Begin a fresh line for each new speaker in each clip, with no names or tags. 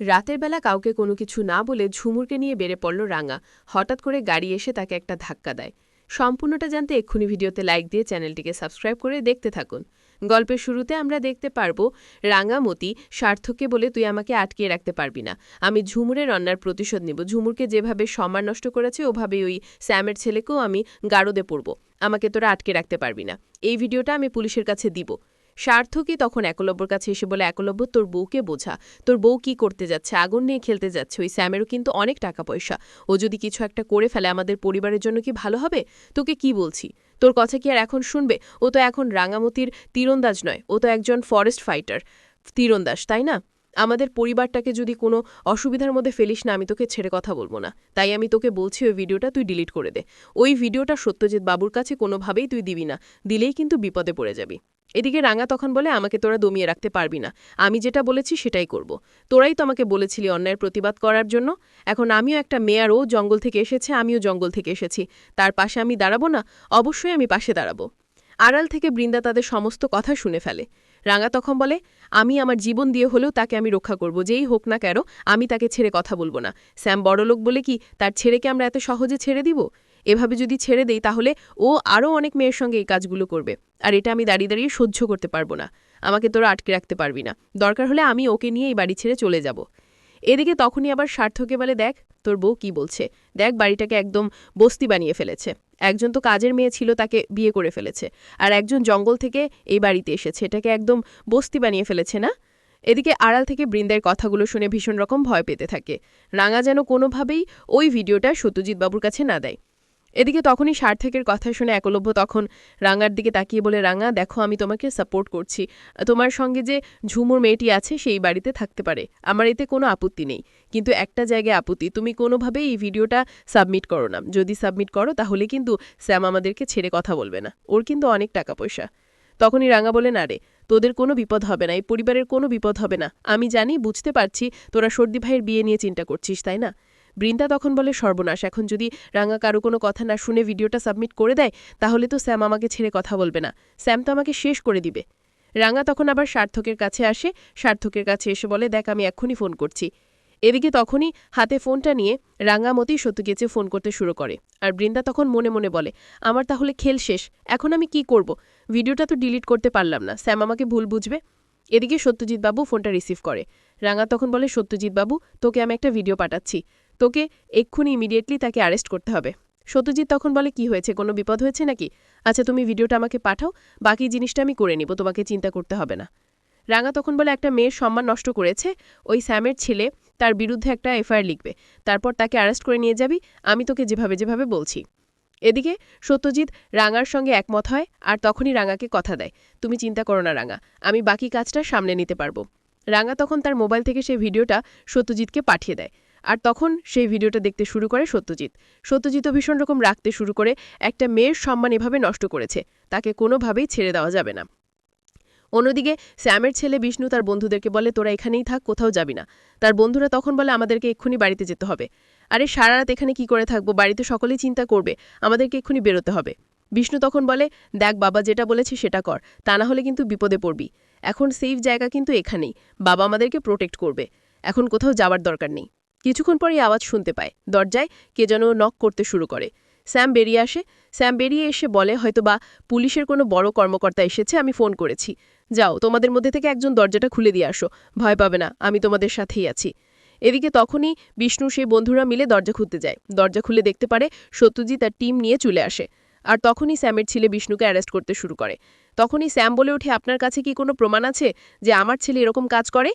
রাতের বেলা কাউকে কোনো কিছু না বলে ঝুমুরকে নিয়ে বেড়ে পড়ল রাঙা। হঠাৎ করে গাড়ি এসে তাকে একটা ধাক্কা দেয়। সম্পূর্ণটা জানতে এক্ষুনি ভিডিওতে লাইক দিয়ে চ্যানেলটিকে সাবস্ক্রাইব করে দেখতে থাকুন। গল্পের শুরুতে আমরা দেখতে পারব রাঙামতি সার্থককে বলে তুই আমাকে আটকিয়ে রাখতে পারবি না। আমি ঝুমুরের অন্যার প্রতিশোধ নিব। ঝুমুরকে যেভাবে সম্মান নষ্ট করেছে, ওভাবেই ওই স্যামের ছেলেকেও আমি গারদে পড়ব। আমাকে তোরা আটকে রাখতে পারবি না। এই ভিডিওটা আমি পুলিশের কাছে দিব। সার্থকই তখন একলব্যর কাছে এসে বলে, একলব্য, তোর বউকে বোঝা। তোর বউ কি করতে যাচ্ছে? আগুন নিয়ে খেলতে যাচ্ছে। ওই স্যামেরও কিন্তু অনেক টাকা পয়সা। ও যদি কিছু একটা করে ফেলে আমাদের পরিবারের জন্য কি ভালো হবে? তোকে কি বলছি? তোর কথা কি আর এখন শুনবে? ও তো এখন রাঙামতির তীরন্দাজ নয়। ও তো একজন ফরেস্ট ফাইটার তীরন্দাজ, তাই না? আমাদের পরিবারটাকে যদি কোনো অসুবিধার মধ্যে ফেলিস না, আমি তোকে ছেড়ে কথা বলব না। তাই আমি তোকে বলছি, ওই ভিডিওটা তুই ডিলিট করে দে। ওই ভিডিওটা সত্যজিৎ বাবুর কাছে কোনোভাবেই তুই দিবি না। দিলেই কিন্তু বিপদে পড়ে যাবি। এদিকে রাঙা তখন বলে, আমাকে তোরা দমিয়ে রাখতে পারবি না। আমি যেটা বলেছি সেটাই করব। তোরাই তো আমাকে বলেছিলি অন্যায়ের প্রতিবাদ করার জন্য। এখন আমিও একটা মেয়ার, ও জঙ্গল থেকে এসেছে, আমিও জঙ্গল থেকে এসেছি। তার পাশে আমি দাঁড়াবো না? অবশ্যই আমি পাশে দাঁড়াবো। আড়াল থেকে বৃন্দা তাদের সমস্ত কথা শুনে ফেলে। রাঙা তখন বলে, আমি আমার জীবন দিয়ে হলেও তাকে আমি রক্ষা করব, যেই হোক না কেন, আমি তাকে ছেড়ে কথা বলব না। স্যাম বড়লোক বলে কি, তার ছেড়েকে আমরা এত সহজে ছেড়ে দিব? এভাবে যদি ছেড়ে দেই, তাহলে ও আরও অনেক মেয়ের সঙ্গে এই কাজগুলো করবে। আর এটা আমি দাঁড়িয়ে দাঁড়িয়ে সহ্য করতে পারব না। আমাকে তোরা আটকে রাখতে পারবি না। দরকার হলে আমি ওকে নিয়ে এই বাড়ি ছেড়ে চলে যাব। এদিকে তখনই আবার সার্থকে বলে, দেখ, তোর বউ কি বলছে? দেখ, বাড়িটাকে একদম বস্তি বানিয়ে ফেলেছে। একজন তো কাজের মেয়ে ছিল, তাকে বিয়ে করে ফেলেছে। আর একজন জঙ্গল থেকে এই বাড়িতে এসেছে। এটাকে একদম বস্তি বানিয়ে ফেলেছে না? এদিকে আড়াল থেকে বৃন্দের কথাগুলো শুনে ভীষণ রকম ভয় পেতে থাকে। রাঙা যেন কোনোভাবেই ওই ভিডিওটা সত্যজিৎ বাবুর কাছে না দেয়। এদিকে তখনই সার্থকের কথা শুনে একলব্য তখন রাঙার দিকে তাকিয়ে বলে, রাঙা, দেখো আমি তোমাকে সাপোর্ট করছি। তোমার সঙ্গে যে ঝুমুর মেয়েটি আছে, সেই বাড়িতে থাকতে পারে। আমার এতে কোনো আপত্তি নেই। কিন্তু একটা জায়গায় আপত্তি। তুমি কোনোভাবেই এই ভিডিওটা সাবমিট করো না। যদি সাবমিট করো, তাহলে কিন্তু স্যাম আমাদেরকে ছেড়ে কথা বলবে না। ওর কিন্তু অনেক টাকা পয়সা তখনই রাঙা বলে, না রে, তোদের কোনো বিপদ হবে না। এই পরিবারের কোনো বিপদ হবে না। আমি জানি, বুঝতে পারছি, তোরা সর্দি ভাইয়ের বিয়ে নিয়ে চিন্তা করছিস, তাই না? বৃন্দা তখন বলে, সর্বনাশ, এখন যদি রাঙা কারও কোনো কথা না শুনে ভিডিওটা সাবমিট করে দেয়, তাহলে তো স্যাম আমাকে ছেড়ে কথা বলবে না। স্যাম তো আমাকে শেষ করে দিবে রাঙা তখন আবার সার্থকের কাছে আসে। সার্থকের কাছে এসে বলে, দেখ, আমি এক্ষুনি ফোন করছি এদিকে তখনই হাতে ফোনটা নিয়ে রাঙামতি সত্যকেচে ফোন করতে শুরু করে। আর বৃন্দা তখন মনে মনে বলে, আমার তাহলে খেল শেষ, এখন আমি কি করব? ভিডিওটা তো ডিলিট করতে পারলাম না, স্যাম আমাকে ভুল বুঝবে এদিকে সত্যজিৎ বাবু ফোনটা রিসিভ করে। রাঙা তখন বলে সত্যজিৎ বাবু তোকে আমি একটা ভিডিও পাঠাচ্ছি। তোকে এক্ষুনি ইমিডিয়েটলি তাকে অ্যারেস্ট করতে হবে। সত্যজিৎ তখন বলে, কি হয়েছে? কোনো বিপদ হয়েছে নাকি? আচ্ছা তুমি ভিডিওটা আমাকে পাঠাও, বাকি জিনিসটা আমি করে নিব, তোমাকে চিন্তা করতে হবে না। রাঙা তখন বলে, একটা মেয়ের সম্মান নষ্ট করেছে, ওই স্যামের ছেলে তার বিরুদ্ধে একটা এফআইআর লিখবে, তারপর তাকে অ্যারেস্ট করে নিয়ে যাবি, আমি তোকে যেভাবে যেভাবে বলছি। এদিকে সত্যজিৎ রাঙার সঙ্গে একমত হয়, আর তখনই রাঙাকে কথা দেয়, তুমি চিন্তা করো না রাঙা, আমি বাকি কাজটা সামনে নিতে পারব। রাঙা তখন তার মোবাইল থেকে সেই ভিডিওটা সত্যজিৎকে পাঠিয়ে দেয়। আর তখন সেই ভিডিওটা দেখতে শুরু করে সত্যজিৎ। সত্যজিৎও ভীষণ রকম রাখতে শুরু করে একটা মেয়ের সম্মান এভাবে নষ্ট করেছে, তাকে কোনোভাবেই ছেড়ে দেওয়া যাবে না। অন্যদিকে স্যামের ছেলে বিষ্ণু তার বন্ধুদেরকে বলে, তোরা এখানেই থাক, কোথাও যাবি না। তার বন্ধুরা তখন বলে, আমাদেরকে এক্ষুনি বাড়িতে যেতে হবে। আরে সারা রাত এখানে কি করে থাকব? বাড়িতে সকলেই চিন্তা করবে, আমাদেরকে এক্ষুনি বেরোতে হবে। বিষ্ণু তখন বলে, দেখ, বাবা যেটা বলেছে সেটা কর, তা না হলে কিন্তু বিপদে পড়বি। এখন সেফ জায়গা কিন্তু এখানেই, বাবা আমাদেরকে প্রোটেক্ট করবে। এখন কোথাও যাওয়ার দরকার নেই। কিছুক্ষণ পরই আওয়াজ শুনতে পায়। দরজায় কে যেন নক করতে শুরু করে। স্যাম বেরিয়ে আসে। স্যাম বেরিয়ে এসে বলে, হয়তোবা পুলিশের কোনো বড় কর্মকর্তা এসেছে, আমি ফোন করেছি। যাও, তোমাদের মধ্যে থেকে একজন দরজাটা খুলে দিয়ে আসো। ভয় পাবে না, আমি তোমাদের সাথেই আছি। এদিকে তখনই বিষ্ণু সেই বন্ধুরা মিলে দরজা খুলতে যায়। দরজা খুলে দেখতে পারে সত্যজিৎ তার টিম নিয়ে চলে আসে। আর তখনই স্যামের ছেলে বিষ্ণুকে অ্যারেস্ট করতে শুরু করে। তখনই স্যাম বলে ওঠে, আপনার কাছে কি কোনো প্রমাণ আছে যে আমার ছেলে এরকম কাজ করে?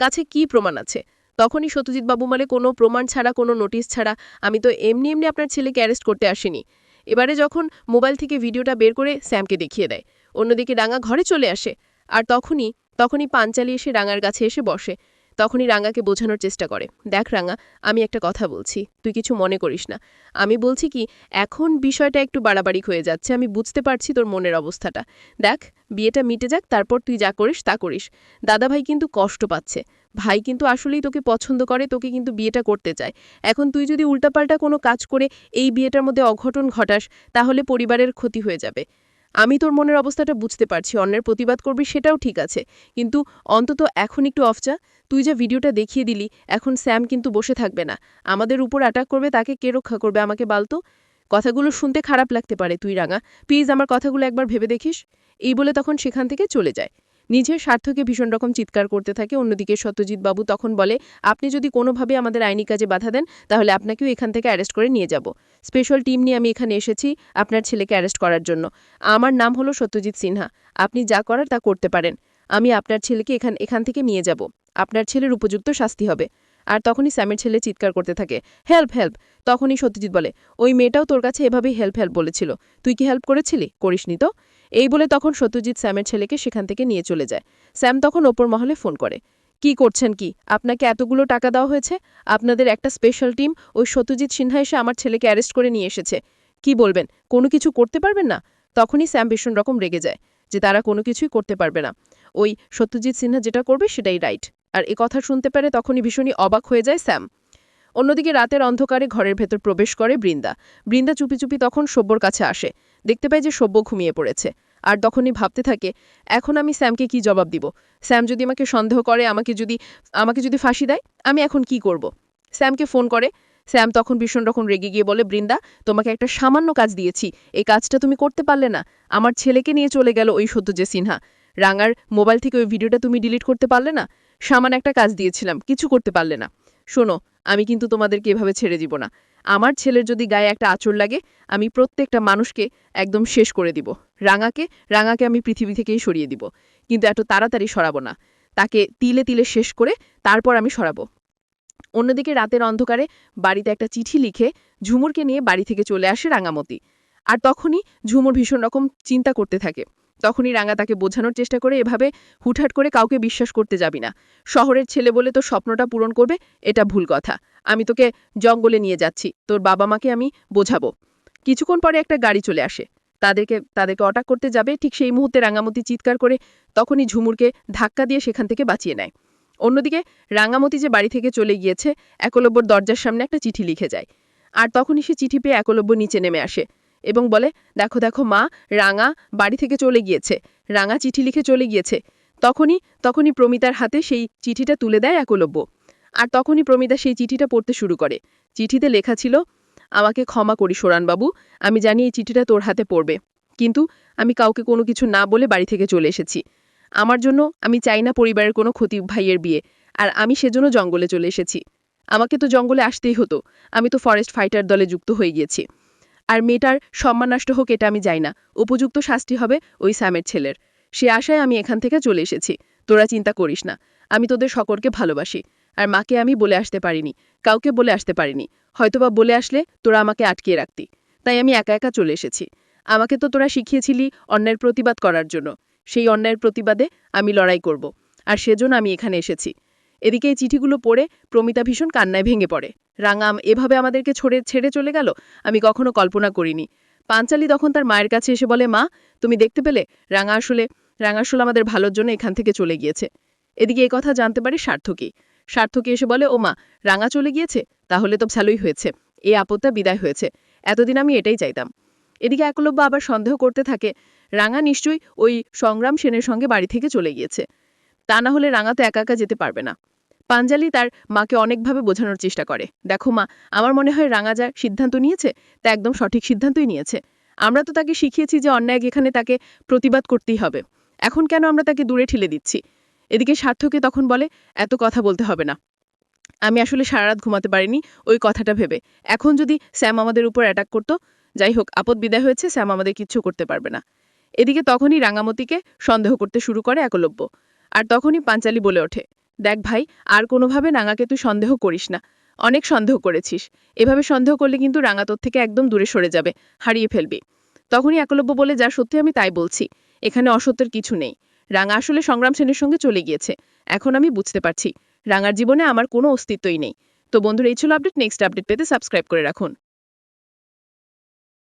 কাছে কি প্রমাণ আছে? তখনই সত্যজিৎ বাবু মানে কোনো প্রমাণ ছাড়া, কোনো নোটিশ ছাড়া আমি তো এমনি এমনি আপনার ছেলেকে অ্যারেস্ট করতে আসিনি। এবারে যখন মোবাইল থেকে ভিডিওটা বের করে স্যামকে দেখিয়ে দেয়। অন্যদিকে রাঙা ঘরে চলে আসে। আর তখনই তখনই পাঞ্চালি এসে রাঙার কাছে এসে বসে। তখনই রাঙাকে বোঝানোর চেষ্টা করে, দেখ রাঙা আমি একটা কথা বলছি, তুই কিছু মনে করিস না। আমি বলছি কি, এখন বিষয়টা একটু বাড়াবাড়ি হয়ে যাচ্ছে, আমি বুঝতে পারছি তোর মনের অবস্থাটা। দেখ, বিয়েটা মিটে যাক, তারপর তুই যা করিস, তা করিস। দাদাভাই কিন্তু কষ্ট পাচ্ছে। ভাই কিন্তু আসলেই তোকে পছন্দ করে, তোকে কিন্তু বিয়েটা করতে চায়। এখন তুই যদি উল্টাপাল্টা কোনো কাজ করে এই বিয়েটার মধ্যে অঘটন ঘটাস, তাহলে পরিবারের ক্ষতি হয়ে যাবে। আমি তোর মনের অবস্থাটা বুঝতে পারছি, অন্যের প্রতিবাদ করবি সেটাও ঠিক আছে। কিন্তু অন্তত এখন একটু অফ অফচা তুই যা ভিডিওটা দেখিয়ে দিলি, এখন স্যাম কিন্তু বসে থাকবে না। আমাদের উপর অ্যাটাক করবে, তাকে কে রক্ষা করবে আমাকে বালতো? কথাগুলো শুনতে খারাপ লাগতে পারে তুই, রাঙা। প্লিজ আমার কথাগুলো একবার ভেবে দেখিস। এই বলে তখন সেখান থেকে চলে যায়। নিজের স্বার্থকে ভীষণ রকম চিৎকার করতে থাকে। অন্যদিকে সত্যজিৎ বাবু তখন বলে, আপনি যদি কোনোভাবে আমাদের আইনি কাজে বাধা দেন, তাহলে আপনাকেও এখান থেকে অ্যারেস্ট করে নিয়ে যাব। স্পেশাল টিম নিয়ে আমি এখানে এসেছি আপনার ছেলেকে অ্যারেস্ট করার জন্য। আমার নাম হলো সত্যজিৎ সিনহা। আপনি যা করার তা করতে পারেন। আমি আপনার ছেলেকে এখান এখান থেকে নিয়ে যাব। আপনার ছেলের উপযুক্ত শাস্তি হবে। আর তখনই স্যামের ছেলে চিৎকার করতে থাকে, হেল্প হেল্প! তখনই সত্যজিৎ বলে, ওই মেয়েটাও তোর কাছে এভাবেই হেল্প হেল্প বলেছিল। তুই কি হেল্প করেছিলি? করিসনি তো? এই বলে তখন সত্যজিৎ স্যামের ছেলেকে সেখান থেকে নিয়ে চলে যায়। স্যাম তখন ওপর মহলে ফোন করে, কি করছেন কি? আপনাকে এতগুলো টাকা দেওয়া হয়েছে? আপনাদের একটা স্পেশাল টিম? ওই সত্যজিৎ সিনহা এসে আমার ছেলেকে অ্যারেস্ট করে নিয়ে এসেছে। কি বলবেন? কোনো কিছু করতে পারবেন না? তখনই স্যাম ভীষণ রকম রেগে যায় যে তারা কোনো কিছুই করতে পারবে না। ওই সত্যজিৎ সিনহা যেটা করবে সেটাই রাইট। আর এ কথা শুনতে পারে তখনই ভীষণই অবাক হয়ে যায় স্যাম। অন্যদিকে রাতের অন্ধকারে ঘরের ভেতর প্রবেশ করে বৃন্দা। বৃন্দা চুপি চুপি তখন সব্যর কাছে আসে। দেখতে পায় যে সব্য ঘুমিয়ে পড়েছে। আর তখনই ভাবতে থাকে, এখন আমি স্যামকে কি জবাব দিব? স্যাম যদি আমাকে সন্দেহ করে, আমাকে যদি আমাকে যদি ফাঁসি দেয়, আমি এখন কি করব? স্যামকে ফোন করে। স্যাম তখন ভীষণ রকম রেগে গিয়ে বলে, বৃন্দা, তোমাকে একটা সামান্য কাজ দিয়েছি। এই কাজটা তুমি করতে পারলে না। আমার ছেলেকে নিয়ে চলে গেল ওই সত্যজে সিনহা। রাঙার মোবাইল থেকে ওই ভিডিওটা তুমি ডিলিট করতে পারলে না, সামান্য একটা কাজ দিয়েছিলাম, কিছু করতে পারলে না। শোনো, আমি কিন্তু তোমাদেরকে এভাবে ছেড়ে দিব না। আমার ছেলের যদি গায়ে একটা আচর লাগে, আমি প্রত্যেকটা মানুষকে একদম শেষ করে দিব। রাঙাকে রাঙাকে আমি পৃথিবী থেকেই সরিয়ে দিব। কিন্তু এত তাড়াতাড়ি সরাবো না। তাকে তিলে তিলে শেষ করে তারপর আমি সরাবো। অন্যদিকে রাতের অন্ধকারে বাড়িতে একটা চিঠি লিখে ঝুমুরকে নিয়ে বাড়ি থেকে চলে আসে রাঙামতি। আর তখনই ঝুমুর ভীষণ রকম চিন্তা করতে থাকে। তখনই রাঙা তাকে বোঝানোর চেষ্টা করে, এভাবে হুটহাট করে কাউকে বিশ্বাস করতে যাবি না। শহরের ছেলে বলে তোর স্বপ্নটা পূরণ করবে, এটা ভুল কথা। আমি তোকে জঙ্গলে নিয়ে যাচ্ছি, তোর বাবা মাকে আমি বোঝাবো। কিছুক্ষণ পরে একটা গাড়ি চলে আসে। তাদেরকে তাদেরকে অটাক করতে যাবে, ঠিক সেই মুহূর্তে রাঙামতি চিৎকার করে তখনই ঝুমুরকে ধাক্কা দিয়ে সেখান থেকে বাঁচিয়ে নেয়। অন্যদিকে রাঙামতি যে বাড়ি থেকে চলে গিয়েছে, একলব্যর দরজার সামনে একটা চিঠি লিখে যায়। আর তখনই সে চিঠি পেয়ে একলব্য নিচে নেমে আসে। এবং বলে, দেখো দেখো, মা, রাঙা বাড়ি থেকে চলে গিয়েছে। রাঙা চিঠি লিখে চলে গিয়েছে। তখনই তখনই প্রমিতার হাতে সেই চিঠিটা তুলে দেয় একলব্য। আর তখনই প্রমিতা সেই চিঠিটা পড়তে শুরু করে। চিঠিতে লেখা ছিল, আমাকে ক্ষমা করি সোরানবাবু, আমি জানি এই চিঠিটা তোর হাতে পড়বে। কিন্তু আমি কাউকে কোনো কিছু না বলে বাড়ি থেকে চলে এসেছি। আমার জন্য আমি চাই না পরিবারের কোনো ক্ষতি ভাইয়ের বিয়ে। আর আমি সেজন্য জঙ্গলে চলে এসেছি। আমাকে তো জঙ্গলে আসতেই হতো। আমি তো ফরেস্ট ফাইটার দলে যুক্ত হয়ে গিয়েছি। আর মেয়েটার সম্মান নষ্ট হোক এটা আমি যাই না। উপযুক্ত শাস্তি হবে ওই স্যামের ছেলের। সে আশায় আমি এখান থেকে চলে এসেছি। তোরা চিন্তা করিস না। আমি তোদের সকলকে ভালোবাসি। আর মাকে আমি বলে আসতে পারিনি। কাউকে বলে আসতে পারিনি। হয়তোবা বলে আসলে তোরা আমাকে আটকিয়ে রাখতি। তাই আমি একা একা চলে এসেছি। আমাকে তো তোরা শিখিয়েছিলি অন্যায়ের প্রতিবাদ করার জন্য। সেই অন্যায়ের প্রতিবাদে আমি লড়াই করব। আর সেজন্য আমি এখানে এসেছি। এদিকে এই চিঠিগুলো পড়ে প্রমিতা ভীষণ কান্নায় ভেঙে পড়ে। রাঙাম এভাবে আমাদেরকে ছড়ে, ছেড়ে চলে গেল? আমি কখনো কল্পনা করিনি। পাঞ্চালি তখন তার মায়ের কাছে এসে বলে, মা, তুমি দেখতে পেলে? রাঙা আসলে রাঙা আসলে আমাদের ভালোর জন্য এখান থেকে চলে গিয়েছে। এদিকে এই কথা জানতে পারে সার্থকী। সার্থকী এসে বলে, ও মা, রাঙা চলে গিয়েছে? তাহলে তো ভালোই হয়েছে। এই আপদটা বিদায় হয়েছে। এতদিন আমি এটাই চাইতাম এদিকে একলব্য আবার সন্দেহ করতে থাকে, রাঙা নিশ্চয়ই ওই সংগ্রাম সেনের সঙ্গে বাড়ি থেকে চলে গিয়েছে। তা না হলে রাঙা তো একা একা যেতে পারবে না। পাঞ্জালি তার মাকে অনেকভাবে বোঝানোর চেষ্টা করে। দেখো মা, আমার মনে হয় রাঙা যা সিদ্ধান্ত নিয়েছে, তা একদম সঠিক সিদ্ধান্তই নিয়েছে। আমরা তো তাকে শিখিয়েছি যে অন্যায় এখানে তাকে প্রতিবাদ করতেই হবে। এখন কেন আমরা তাকে দূরে ঠেলে দিচ্ছি? এদিকে সার্থকে তখন বলে, এত কথা বলতে হবে না। আমি আসলে সারা রাত ঘুমাতে পারিনি ওই কথাটা ভেবে। এখন যদি স্যাম আমাদের উপর অ্যাটাক করতো, যাই হোক, আপদ বিদায় হয়েছে, স্যাম আমাদের কিচ্ছু করতে পারবে না। এদিকে তখনই রাঙামতিকে সন্দেহ করতে শুরু করে একলব্য। আর তখনই পাঞ্চালি বলে ওঠে দেখ ভাই, আর কোনোভাবে রাঙাকে তুই সন্দেহ করিস না। অনেক সন্দেহ করেছিস। এভাবে সন্দেহ করলে কিন্তু রাঙা তোর থেকে একদম দূরে সরে যাবে, হারিয়ে ফেলবি। তখনই একলব্য বলে, যা সত্যি আমি তাই বলছি। এখানে অসত্যের কিছু নেই। রাঙা আসলে সংগ্রাম সেনের সঙ্গে চলে গিয়েছে। এখন আমি বুঝতে পারছি। রাঙার জীবনে আমার কোনো অস্তিত্বই নেই। তো বন্ধুরা, এই ছিল আপডেট। নেক্সট আপডেট পেতে সাবস্ক্রাইব করে রাখুন।